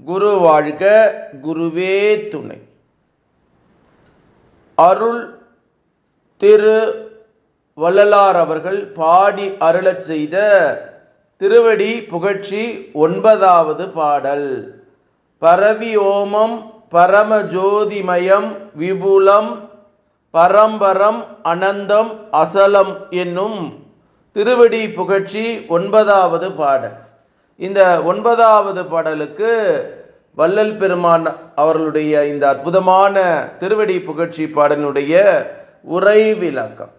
குரு வாழ்க குருவே துணை. அருள் திரு வள்ளலார் அவர்கள் பாடி அருளச் செய்த திருவடி புகழ்ச்சி ஒன்பதாவது பாடல். பரவி ஓமம் பரமஜோதிமயம் விபுலம் பரம்பரம் அனந்தம் அசலம் என்னும் திருவடி புகழ்ச்சி ஒன்பதாவது பாடல். இந்த ஒன்பதாவது பாடலுக்கு வள்ளல் பெருமான் அவர்களுடைய இந்த அற்புதமான திருவடி புகழ்ச்சி பாடலுடைய உரை விளக்கம்.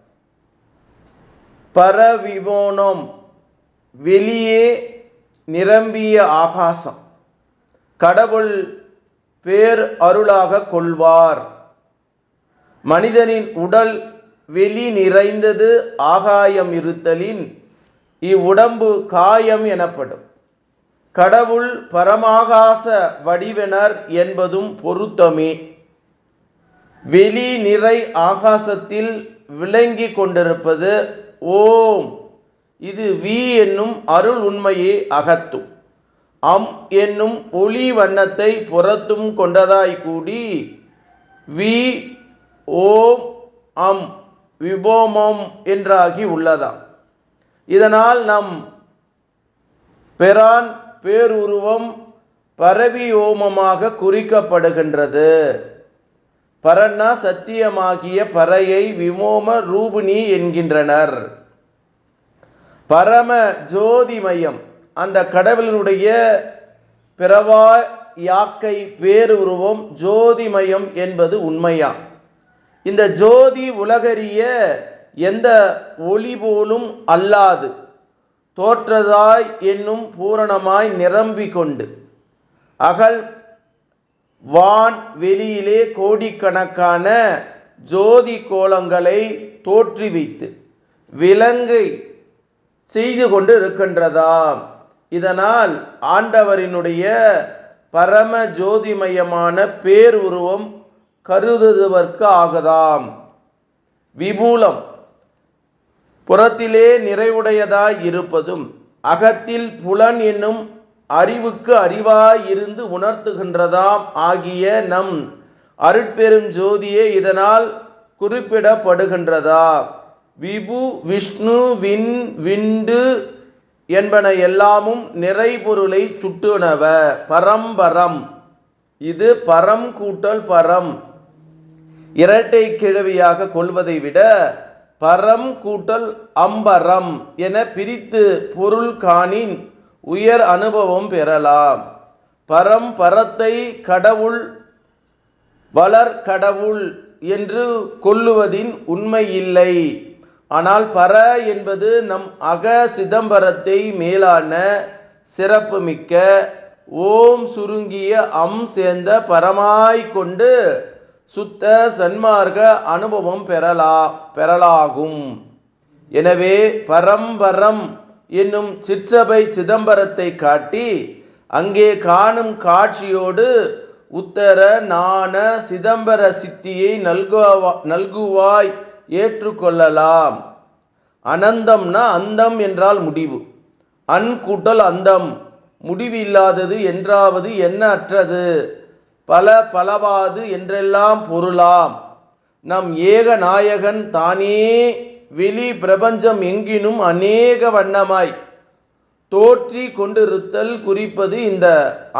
பரவிவோனம் வெளியே நிரம்பிய ஆகாசம். கடவுள் பேர் அருளாக கொள்வார். மனிதனின் உடல் வெளி நிறைந்தது ஆகாயம் இருத்தலின் இவ்வுடம்பு காயம் எனப்படும். கடவுள் பரமாகாச வடிவனர் என்பதும் பொருத்தமே. வெளி நிறை ஆகாசத்தில் விளங்கி கொண்டிருப்பது ஓம். இது வி என்னும் அருள் உண்மையை அகத்தும். அம் என்னும் ஒளி வண்ணத்தை புறத்தும் கொண்டதாய் கூடி வி ஓம் அம் விபோமம் என்றாகி உள்ளதாம். இதனால் நம் பெறான் பேருருவம் பரவி ஓமமாக குறிக்கப்படுகின்றது. பரன்னா சத்தியமாகிய பறையை விமோம ரூபிணி என்கின்றனர். பரம ஜோதிமயம் அந்த கடவுளினுடைய பிறவா யாக்கை பேருருவம் ஜோதிமயம் என்பது உண்மையா? இந்த ஜோதி உலகறிய எந்த ஒளி போலும் அல்லாது தோற்றதாய் என்னும் பூரணமாய் நிரம்பிக் கொண்டு அகல் வான் வெளியிலே கோடிக்கணக்கான ஜோதி கோலங்களை தோற்றுவித்து விலங்கை செய்து கொண்டு இருக்கின்றதாம் இதனால் ஆண்டவரினுடைய பரம ஜோதிமயமான பேருருவம் கருதுவதற்கு ஆகதாம். விபூலம் புறத்திலே நிறைவுடையதாய் இருப்பதும் அகத்தில் புலன் என்னும் அறிவுக்கு அறிவாய் இருந்து உணர்த்துகின்றதாம் ஆகிய நம் அருட்பெரும் ஜோதியே இதனால் குறிப்பிடப்படுகின்றதா? விபு விஷ்ணு விண் விண்டு என்பன எல்லாமும் நிறைபொருளை சுட்டுணவ பரம்பரம். இது பரம் கூட்டல் பரம். இரட்டை கிழவியாக கொள்வதை விட பரம் கூட்டல் அம்பரம் என பிரித்து பொருள் காணின் உயர் அனுபவம் பெறலாம். பரம் பரத்தை கடவுள் வளர் கடவுள் என்று கொள்ளுவதின் உண்மை இல்லை. ஆனால் பர என்பது நம் அக சிதம்பரத்தை மேலான சிறப்புமிக்க ஓம் சுருங்கிய அம் சேர்ந்த பரமாய் கொண்டு சுத்த சன்மார்க்க அனுபவம் பெறலா பெறலாகும். எனவே பரம்பரம் என்னும் சிற்சபை சிதம்பரத்தை காட்டி அங்கே காணும் காட்சியோடு உத்தர நாண சிதம்பர சித்தியை நல்குவா நல்குவாய் ஏற்றுக்கொள்ளலாம். அனந்தம்னா அந்தம் என்றால் முடிவு. அன்கூட்டல் அந்தம். முடிவு இல்லாதது என்றாவது என்ன அற்றது? பல பலவாது என்றெல்லாம் பொருளாம். நம் ஏக நாயகன் தானே வெளி பிரபஞ்சம் எங்கினும் அநேக வண்ணமாய். தோற்றி கொண்டிருத்தல் குறிப்பது இந்த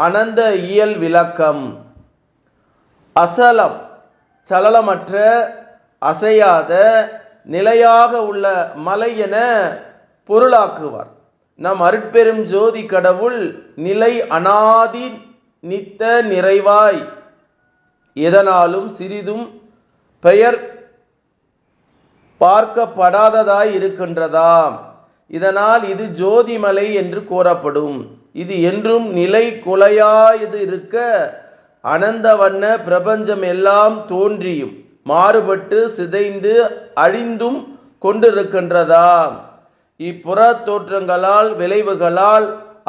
அனந்த இயல் விளக்கம். அசலம் சலலமற்ற அசையாத நிலையாக உள்ள மலை என பொருளாக்குவார். நம் அருட்பெரும் ஜோதி கடவுள் நிலை அனாதி நித்த நிறைவாய். எதனாலும் சிறிதும் பெயர் பார்க்கப்படாததாய் இருக்கின்றதாம். இதனால் இது ஜோதிமலை என்று கூறப்படும். இது என்றும் நிலை குலையாயது இருக்க அனந்த வண்ண பிரபஞ்சம் எல்லாம் தோன்றியும் மாறுபட்டு சிதைந்து அழிந்தும் கொண்டிருக்கின்றதா இப்புற தோற்றங்களால் விளைவுகளால்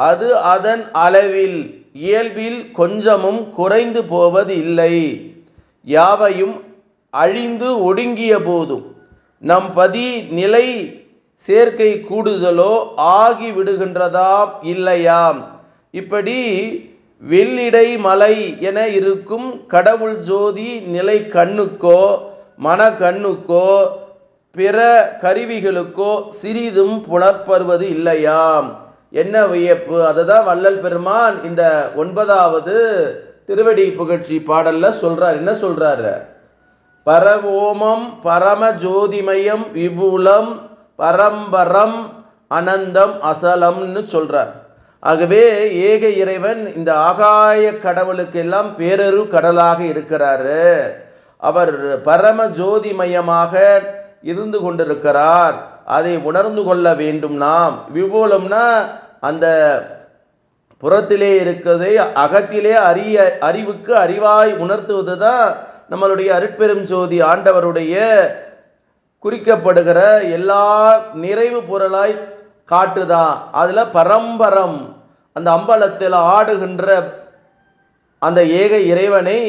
அது அதன் அளவில். இயல்பில் கொஞ்சமும் குறைந்து போவது இல்லை. யாவையும் அழிந்து ஒடுங்கிய போதும் நம் பதி நிலை சேர்க்கை கூடுதலோ ஆகி விடுகின்றதாம் இல்லையாம். இப்படி வெள்ளிடை மலை என இருக்கும் கடவுள் ஜோதி நிலை கண்ணுக்கோ மன கண்ணுக்கோ பிற கருவிகளுக்கோ சிறிதும் புலற்பருவது இல்லையாம். என்ன வியப்பு? அதுதான் வள்ளல் பெருமான் இந்த ஒன்பதாவது திருவடி புகழ்ச்சி பாடல்ல சொல்றார். என்ன சொல்றாரு? பரவோமம் பரம ஜோதிமயம் விபுலம் பரம்பரம் அனந்தம் அசலம்னு சொல்றார். ஆகவே ஏக இறைவன் இந்த ஆகாய கடவுளுக்கெல்லாம் பேரரு கடலாக இருக்கிறாரு. அவர் பரம ஜோதிமயமாக இருந்து கொண்டிருக்கிறார். அதை உணர்ந்து கொள்ள வேண்டும் நாம். விபோலம்னா அந்த புறத்திலே இருக்கிறதை அகத்திலே அறிய அறிவுக்கு அறிவாய் உணர்த்துவது தான் நம்மளுடைய அருட்பெரும் ஜோதி ஆண்டவருடைய குறிக்கப்படுகிற எல்லா நிறைவு பொருளாய் காட்டுதா. அதில் பரம்பரம் அந்த அம்பலத்தில் ஆடுகின்ற அந்த ஏக இறைவனை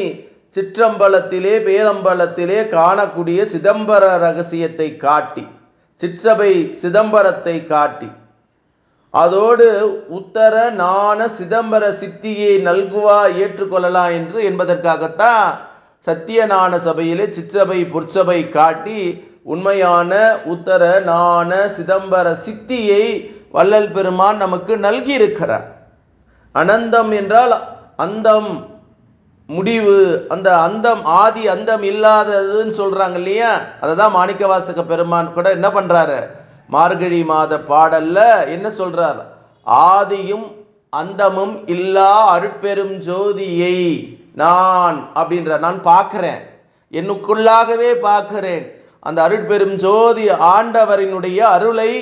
சிற்றம்பலத்திலே பேரம்பலத்திலே காணக்கூடிய சிதம்பர ரகசியத்தை காட்டி. சிற்றபை சிதம்பரத்தை காட்டி. அதோடு உத்தர நாண சிதம்பர சித்தியை நல்குவா ஏற்றுக்கொள்ளலாம் என்று என்பதற்காகத்தான் சத்தியநாண சபையிலே சிற்றபை பொற்சபை காட்டி உண்மையான உத்தர நாண சிதம்பர சித்தியை வள்ளல் பெருமான் நமக்கு நல்கியிருக்கிறார். அனந்தம் என்றால் அந்தம் முடிவு அந்த அந்தம் ஆதி அந்தம் இல்லாததுன்னு சொல்றாங்க இல்லையா? அதை தான் மாணிக்கவாசக பெருமான் கூட என்ன பண்றாரு? மார்கழி மாத பாடல்ல என்ன சொல்றார்? ஆதியும் அந்தமும் இல்லா அருட்பெரும் ஜோதியை நான் அப்படின்ற நான் பார்க்கிறேன். என்னுக்குள்ளாகவே பார்க்கிறேன். அந்த அருட்பெரும் ஜோதி ஆண்டவரினுடைய அருளை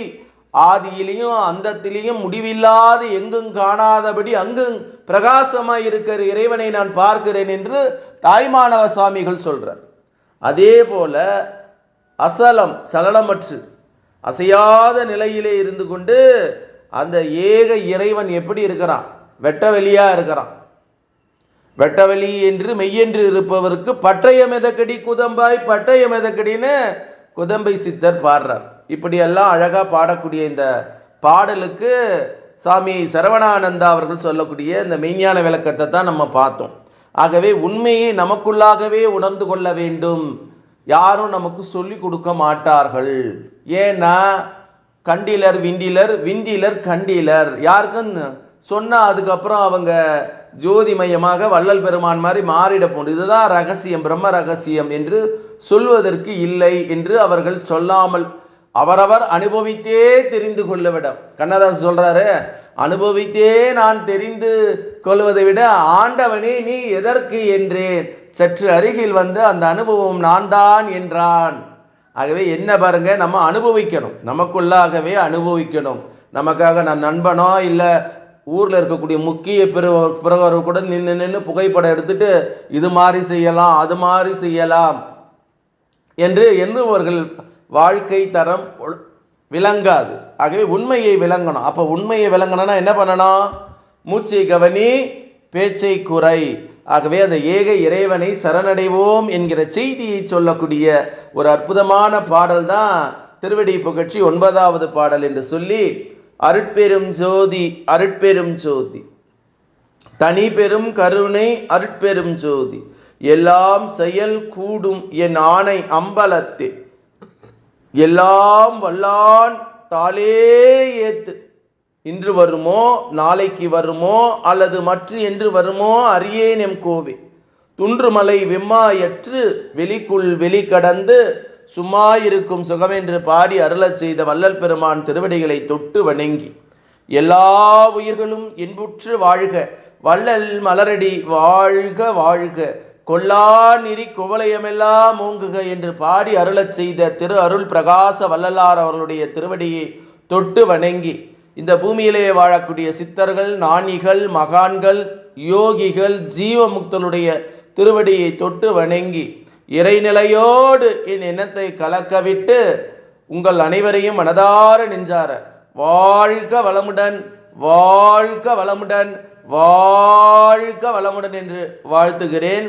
ஆதியிலையும் அந்தத்திலையும் முடிவில்லாது எங்கும் காணாதபடி அங்கும் பிரகாசமாக இருக்கிற இறைவனை நான் பார்க்கிறேன் என்று தாய்மானவ சுவாமிகள் சொல்கிறார் அதே போல அசலம் சலனமற்று அசையாத நிலையிலே இருந்து கொண்டு அந்த ஏக இறைவன் எப்படி இருக்கிறான்? வெட்டவெளியாக இருக்கிறான். வெட்டவெளி என்று மெய்யென்று இருப்பவருக்கு பட்டய மெதக்கடி குதம்பாய் பட்டய மெதக்கடின்னு குதம்பை சித்தர் பாடுறார். இப்படியெல்லாம் அழகாக பாடக்கூடிய இந்த பாடலுக்கு சாமி சரவணானந்தா அவர்கள் சொல்லக்கூடிய இந்த மெய்ஞான விளக்கத்தை தான் நம்ம பார்த்தோம். ஆகவே உண்மையை நமக்குள்ளாகவே உணர்ந்து கொள்ள வேண்டும். யாரும் நமக்கு சொல்லி கொடுக்க மாட்டார்கள். ஏன்னா கண்டிலர் விண்டிலர் விண்டிலர் கண்டிலர். யாருக்கும் சொன்னால் அதுக்கப்புறம் அவங்க ஜோதிமயமாக வள்ளல் பெருமான் மாதிரி மாறிட இதுதான் ரகசியம் பிரம்ம ரகசியம் என்று சொல்வதற்கு இல்லை என்று அவர்கள் சொல்லாமல் அவரவர் அனுபவித்தே தெரிந்து கொள்ளவிடம். கண்ணதாசன் சொல்றாரு அனுபவித்தே நான் தெரிந்து கொள்வதை விட ஆண்டவனே நீ எதற்கு என்றேன்? சற்று அருகில் வந்து அந்த அனுபவம் நான் தான் என்றான். ஆகவே என்ன பாருங்க நம்ம அனுபவிக்கணும். நமக்குள்ளாகவே அனுபவிக்கணும். நமக்காக நான் நண்பனோ இல்லை ஊரில் இருக்கக்கூடிய முக்கிய பிற பிறகு கூட நின்று நின்று புகைப்படம் எடுத்துட்டு இது மாதிரி செய்யலாம் அது மாதிரி செய்யலாம் என்று எண்ணுபவர்கள் வாழ்க்கை தரம் விளங்காது. ஆகவே உண்மையை விளங்கணும். அப்போ உண்மையை விளங்கணும்னா என்ன பண்ணணும்? மூச்சை கவனி பேச்சை குறை. ஆகவே அந்த ஏக இறைவனை சரணடைவோம் என்கிற செய்தியை சொல்லக்கூடிய ஒரு அற்புதமான பாடல் தான் திருவடி புகழ்ச்சி ஒன்பதாவது பாடல் என்று சொல்லி அருட்பெரும் ஜோதி அருட்பெரும் ஜோதி. தனி பெரும் கருணை அருட்பெரும் ஜோதி. எல்லாம் செயல் கூடும் என் ஆணை அம்பலத்தே எல்லாம் வல்லான் தாளே ஏத்து. இன்று வருமோ நாளைக்கு வருமோ அல்லது மற்ற என்று வருமோ அறியேன் எம் கோவே. துன்றுமலை வெம்மாயற்று வெளிக்குள் வெளி கடந்து சும்மா இருக்கும் சுகமென்று பாடி அருளச் செய்த வள்ளல் பெருமான் திருவடிகளை தொட்டு வணங்கி எல்லா உயிர்களும் இன்புற்று வாழ்க வள்ளல் மலரடி வாழ்க வாழ்க. கொல்லா நெறி குவலயமெல்லாம் ஓங்குக என்று பாடி அருளச் செய்த திரு அருள் பிரகாச வள்ளலார் அவர்களுடைய திருவடியை தொட்டு வணங்கி இந்த பூமியிலேயே வாழக்கூடிய சித்தர்கள் நாணிகள் மகான்கள் யோகிகள் ஜீவமுக்தனுடைய திருவடியை தொட்டு வணங்கி இறைநிலையோடு என் எண்ணத்தை கலக்கவிட்டு உங்கள் அனைவரையும் மனதார நெஞ்சார வாழ்க வளமுடன் வாழ்க வளமுடன் வாழ்க வளமுடன் என்று வாழ்த்துகிறேன்.